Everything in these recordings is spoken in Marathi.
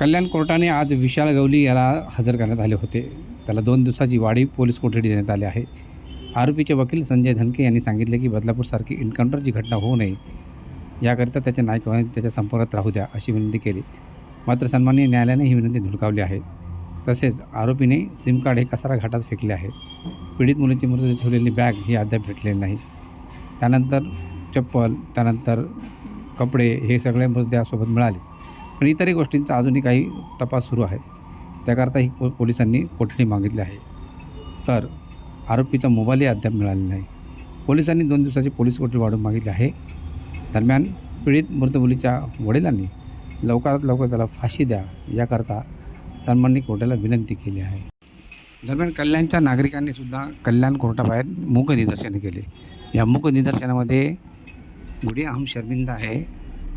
कल्याण कोर्टाने आज विशाल गवली याला हजर करण्यात आले होते. त्याला दोन दिवसाची वाढीव पोलीस कोठडी देण्यात आली आहे. आरोपीचे वकील संजय धनके यांनी सांगितले की बदलापूरसारखी एन्काउंटरची घटना होऊ नये. याकरिता त्याच्या नायकाने त्याच्या संपर्कात राहू द्या अशी विनंती केली. मात्र सन्मान्य न्यायालयाने ही विनंती धुडकावली आहे. तसेच आरोपीने सिम कार्ड हे कसारा घाटात फेकले आहे. पीडित मुलीची मृत्यू ठेवलेली बॅग ही अद्याप भेटलेली नाही. त्यानंतर चप्पल त्यानंतर कपडे हे सगळे मृतदेहासोबत मिळाले. पण इतरही गोष्टींचा अजूनही काही तपास सुरू आहे. त्याकरता ही पो पोलिसांनी कोठडी मागितली आहे. तर आरोपीचा मोबाईलही अद्याप मिळालेला नाही. पोलिसांनी दोन दिवसाची पोलीस कोठडी वाढवून मागितली आहे. दरम्यान पीडित मृत मुलीच्या वडिलांनी लवकरात लवकर त्याला फाशी द्या याकरता सन्माननी कोर्टाला विनंती केली आहे. दरम्यान कल्याणच्या नागरिकांनी सुद्धा कल्याण कोर्टाबाहेर मूक निदर्शने केले. या मूक निदर्शनामध्ये गुडिया हम शर्मिंदा आहे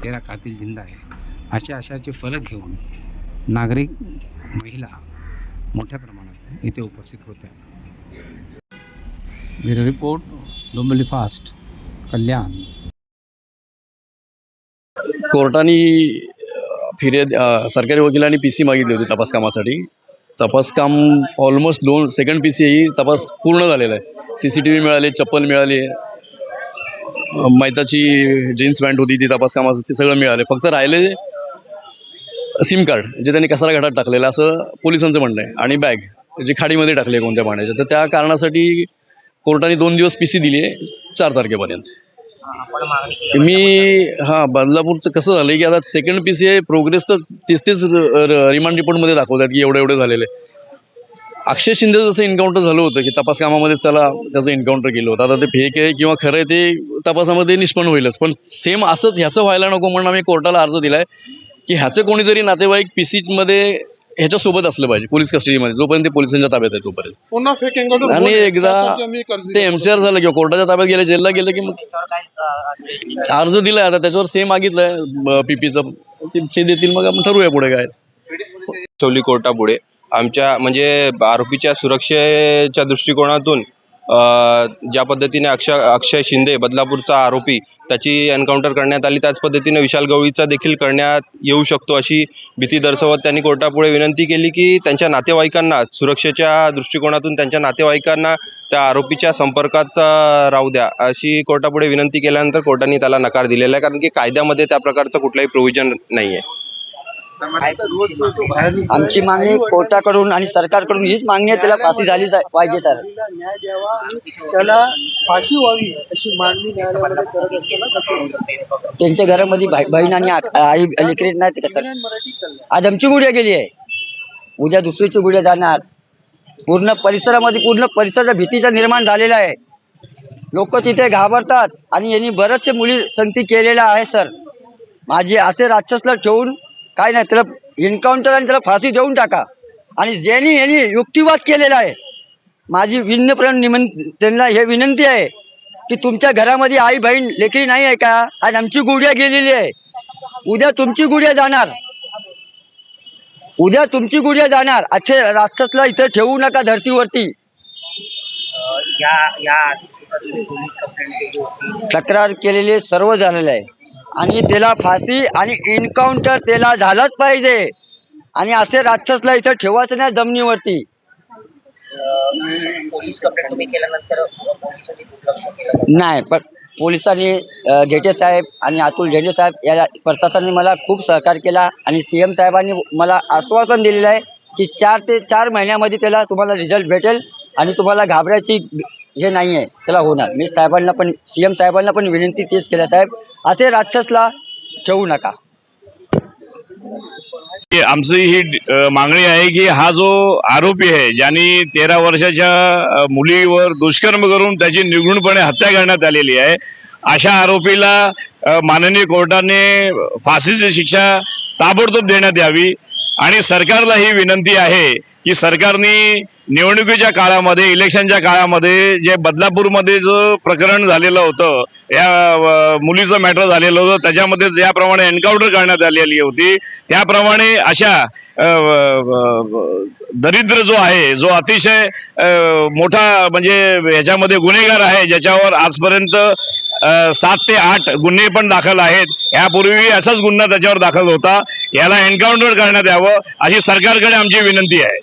तेरा कातील जिंदा आहे. अशा अशाचे फलक घेऊन नागरिक महिला मोठ्या प्रमाणात इथे उपस्थित होत्या. Bureau report Dombivli fast Kalyan. कोर्टाने फिर्याद सरकारी वकिलांनी पी सी मागितली होती तपास कामासाठी. तपास काम ऑलमोस्ट दोन सेकंड पी सी ही तपास पूर्ण झालेला आहे. सी सी टी व्ही मिळाली चप्पल मिळाली मैताची जीन्स पॅन्ट होती ती तपास कामाचं ते सगळं मिळाले. फक्त राहिले सिम कार्ड जे त्यांनी कसारा घाटात टाकलेलं असं पोलिसांचं म्हणणं आहे. आणि बॅग जी खाडीमध्ये टाकली आहे कोणत्या पाण्याच्या तर त्या कारणासाठी कोर्टाने दोन दिवस पी सी दिली आहे चार तारखेपर्यंत. मी हां बदलापूरचं कसं झालं की आता सेकंड पी सी आहे प्रोग्रेस तर तेच तेच रिमांड रिपोर्टमध्ये दाखवतात की एवढे एवढे झालेले अक्षय शिंदे जसं एन्काउंटर झालं होतं की तपास कामामध्येच त्याला त्याचं एन्काउंटर केलं होतं. आता ते फेक आहे किंवा खरं आहे ते तपासामध्ये निष्पन्न होईलच. पण सेम असंच ह्याचं व्हायला नको म्हणून आम्ही कोर्टाला अर्ज दिलाय. की ह्याचं कोणीतरी नातेवाईक पी सीमध्ये ह्याच्यासोबत असलं पाहिजे पोलीस कस्टडीमध्ये जोपर्यंत ते पोलिसांच्या ताब्यात आहे तोपर्यंत. पुन्हा फेक एन्काउंटर आणि एकदा ते एम सी आर झालं किंवा कोर्टाच्या ताब्यात गेले जेलला गेलं की मग अर्ज दिलाय आता त्याच्यावर सेम मागितलंय पीपीचं ते देतील मग आपण ठरवूया पुढे काय चौली कोर्टापुढे. आमच्या म्हणजे आरोपीच्या सुरक्षेच्या दृष्टिकोनातून ज्या पद्धतीने अक्षय अक्षय शिंदे बदलापूरचा आरोपी त्याची एन्काउंटर करण्यात आली त्याच पद्धतीने विशाल गवळीचा देखील करण्यात येऊ शकतो अशी भीती दर्शवत त्यांनी कोर्टापुढे विनंती केली की त्यांच्या नातेवाईकांना सुरक्षेच्या दृष्टिकोनातून त्यांच्या नातेवाईकांना त्या आरोपीच्या संपर्कात राहू द्या अशी कोर्टापुढे विनंती केल्यानंतर कोर्टाने त्याला नकार दिलेला आहे. कारण की कायद्यामध्ये त्या प्रकारचं कुठलंही प्रोव्हिजन नाही आहे आमची मागणी कोर्टाकडून आणि सरकारकडून. हीच मागणी आहे त्याला फाशी झाली पाहिजे सर. न्याय द्यावा त्याला फाशी व्हावी अशी मागणी न्यायालयामध्ये करत असताना कसं होतं? त्यांच्या घरामध्ये भाई- बहीण आणि आई लेकरीत नाही का सर? आज आमची गुडिया गेली आहे. उद्या दुसरीची गुडिया जाणार. पूर्ण परिसरामध्ये पूर्ण परिसराचा भीतीचा निर्माण झालेला आहे. लोक तिथे घाबरतात आणि यांनी बरेचसे मुली संगती केलेल्या आहे सर. माझी असे राक्षसला ठेवून काय नाही त्याला एन्काउंटर आणि त्याला फाशी देऊन टाका. आणि ज्यांनी यांनी युक्तिवाद केलेला आहे माझी विनप्रण निमन त्यांना हे विनंती आहे की तुमच्या घरामध्ये आई बहीण लेकरी नाही आहे का? आज आमची गुडिया गेलेली आहे. उद्या तुमची गुडिया जाणार. उद्या तुमची गुडिया जाणार. अच्छे राक्षसला इथे ठेवू नका धर्तीवरती. या या तक्रार केलेले सर्व झालेलं आहे. आणि त्याला फाशी आणि एन्काउंटर त्याला झालंच पाहिजे. आणि असे राक्षसला इथं ठेवायचं नाही जमिनीवरती. नाही पण पोलिसांनी अ, घेटे साहेब आणि अतुल झेंडे साहेब या प्रशासनाने मला खूप सहकार केला आणि सी एम साहेबांनी मला आश्वासन दिलेलं आहे की चार ते चार महिन्यामध्ये त्याला तुम्हाला रिझल्ट भेटेल आणि तुम्हाला घाबरायची हे नाही आहे त्याला होणार. मी साहेबांना पण सी एम साहेबांना पण विनंती तेच केल्या साहेब. असे राक्षसला ठेवू नका. आमची ही मागणी आहे की हा जो आरोपी आहे ज्यांनी तेरा वर्षाच्या मुलीवर दुष्कर्म करून त्याची निर्घृणपणे हत्या करण्यात आलेली आहे अशा आरोपीला माननीय कोर्टाने फाशीची शिक्षा ताबडतोब देण्यात यावी. आणि सरकारला ही विनंती आहे की सरकारने निवडणुकीच्या काळामध्ये इलेक्शनच्या काळामध्ये जे बदलापूरमध्ये जो प्रकरण झालेलं होतं या मुलीचं मॅटर झालेलं होतं त्याच्यामध्ये ज्याप्रमाणे एन्काउंटर करण्यात आलेली होती त्याप्रमाणे अशा दरिद्र जो आहे जो अतिशय मोठा म्हणजे ह्याच्यामध्ये गुन्हेगार आहे ज्याच्यावर आजपर्यंत सात ते आठ गुन्हे पण दाखल आहेत यापूर्वी असाच गुन्हा त्याच्यावर दाखल होता याला एन्काउंटर करण्यात यावं अशी सरकारकडे आमची विनंती आहे.